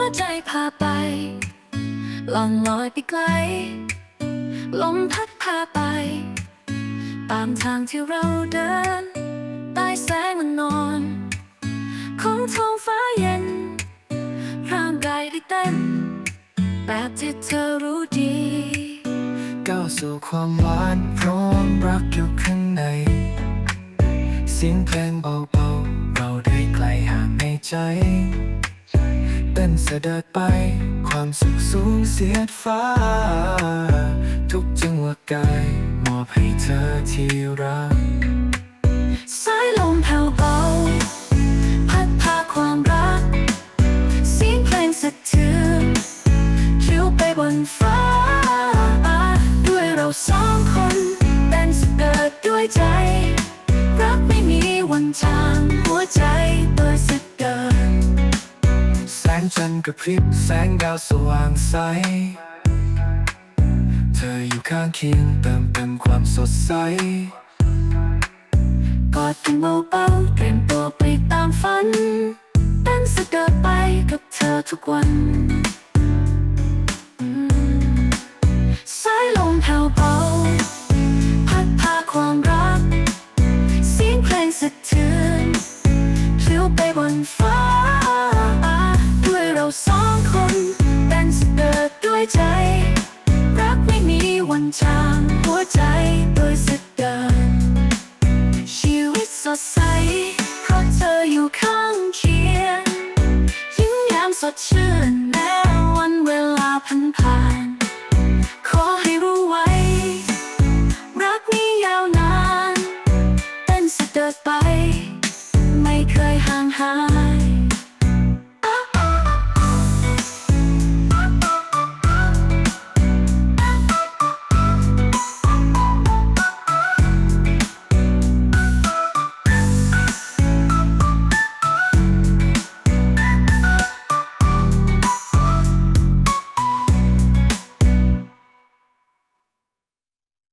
วใจพาไป ล่องลอยไปไกล ลมพัดพาไป ตามทางที่เราเดิน ใต้แสงมันนอน ของท้องฟ้าเย็น ร่างกายได้เต้น แบบที่เธอรู้ดีก้าวสู่ความหวานพร้อมรักอยู่ข้างในเสียงเพลงเบาๆ เราได้ไกลห่างในใจ เต้นเสด็จไป ความสุขสูงเสียดฟ้า ทุกจังหวะกายมอบให้เธอที่รักสายลมแผ่วเบา พัดพาความรัก เสียงเพลงสะเทือนคิวไปบนฟ้า ด้วยเราสองคนเป็นสเกิดด้วยใจ รักไม่มีวันจางหัวใจเปิดสิ จันทร์กระพริบแสงดาวสว่างใส เธออยู่ข้างเคียงเติมเต็มความสดใส กอดกันเบาๆเตรียมตัวไปตามฝันเต้นสะเกิดไปกับเธอทุกวัน มีวันจางหัวใจโดยสเดินชีวิตสดใส เพราะเธออยู่ข้างเคียงยิ้มแย้มสดชื่นแม้วันเวลาผ่านผ่าน ขอให้รู้ไว้ รักนี้ยาวนานเต้นสะเดิดไป